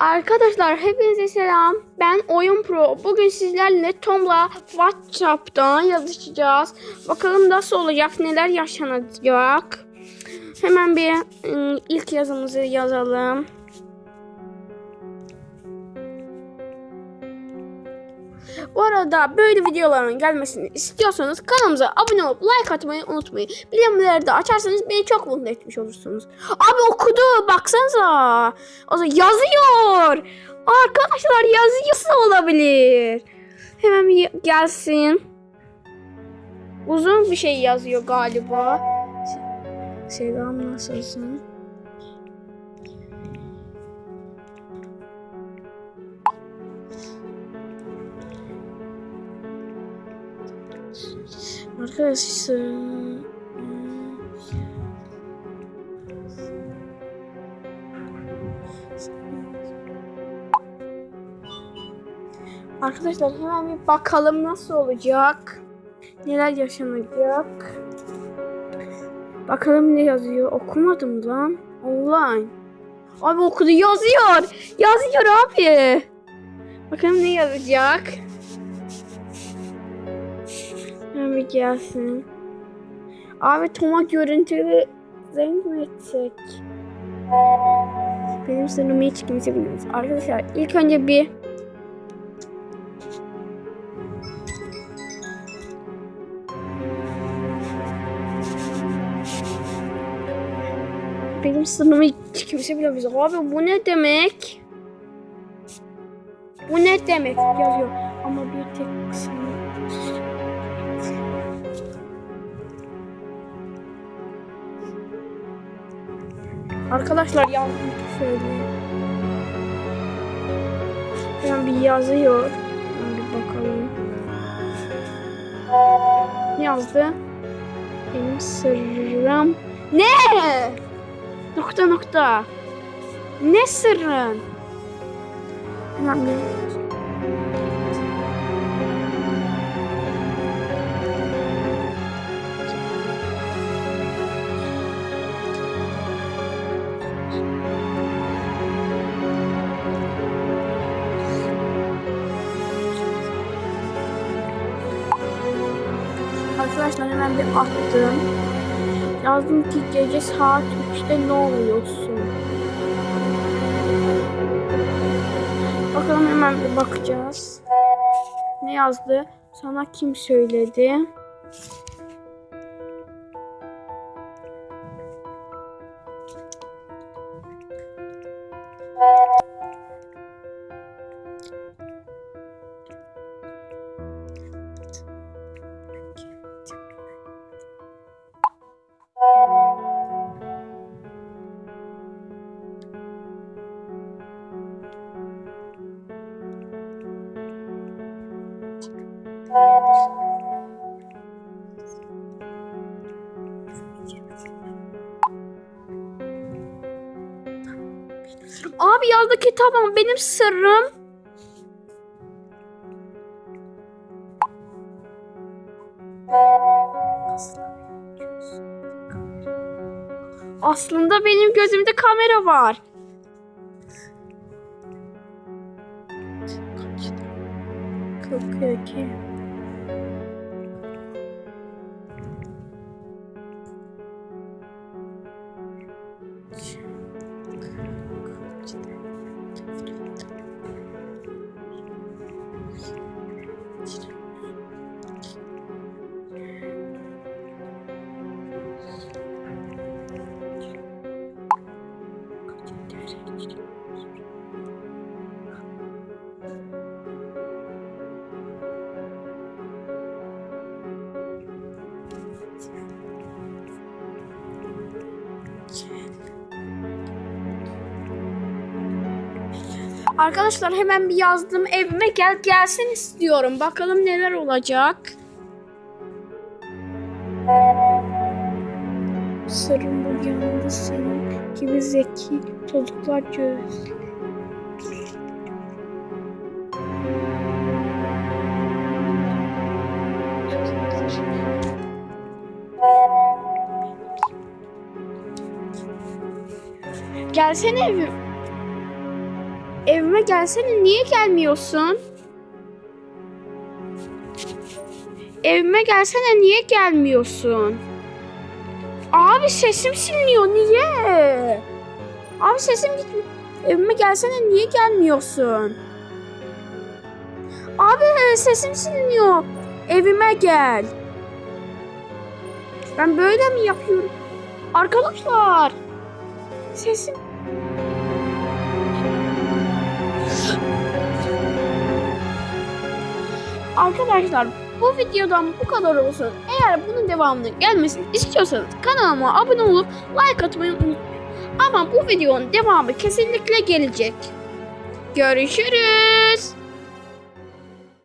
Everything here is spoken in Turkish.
Arkadaşlar hepinize selam. Ben Oyun Pro. Bugün sizlerle Tom'la WhatsApp'tan yazışacağız. Bakalım nasıl olacak, neler yaşanacak. Hemen bir ım, ilk yazımızı yazalım. Bu arada böyle videoların gelmesini istiyorsanız kanalımıza abone olup like atmayı unutmayın. Bildirimleri de açarsanız beni çok mutlu etmiş olursunuz. Abi okudu baksanıza. O yazıyor. Arkadaşlar yazıyorsa olabilir. Hemen gelsin. Uzun bir şey yazıyor galiba. Se- Selam nasılsın? Arkadaşlar Arkadaşlar hemen bir bakalım nasıl olacak. Neler yaşanacak. Bakalım ne yazıyor. Okumadım lan. Online. Abi okudu yazıyor. Yazıyor abi. Bakalım ne yazacak. Bir gelsin. Abi Tom'a görüntülü renk mi etsek? Benim sınırımı hiç kimse bilmez. Arkadaşlar ilk önce bir Benim sınırımı hiç kimse bilemez. Abi bu ne demek? Bu ne demek yazıyor. Ama bir tek sınır. Arkadaşlar yanlış söylüyor. Hemen bir yazıyor. Bir bakalım. Yazdı? Benim sırrım. Ne? Nokta nokta. Ne sırrın? Hemen bir... Arkadaşlar hemen bir attım. Yazdım ki gece saat 3'te ne oluyorsun? Bakalım hemen bir bakacağız. Ne yazdı? Sana kim söyledi? Abi yazdı ki tamam benim sırrım. Aslında benim gözümde kamera var. Kalkıyor ki. Arkadaşlar hemen bir yazdım evime gel gelsin istiyorum. Bakalım neler olacak. Sırrım bu yanında senin gibi zeki çocuklar göz. Gelsene evim. Evime gelsene niye gelmiyorsun? Evime gelsene niye gelmiyorsun? Abi sesim siliniyor niye? Abi sesim gitmiyor. Evime gelsene niye gelmiyorsun? Abi sesim siliniyor. Evime gel. Ben böyle mi yapıyorum? Arkadaşlar. Sesim Arkadaşlar bu videodan bu kadar olsun. Eğer bunun devamının gelmesini istiyorsanız kanalıma abone olup like atmayı unutmayın. Ama bu videonun devamı kesinlikle gelecek. Görüşürüz.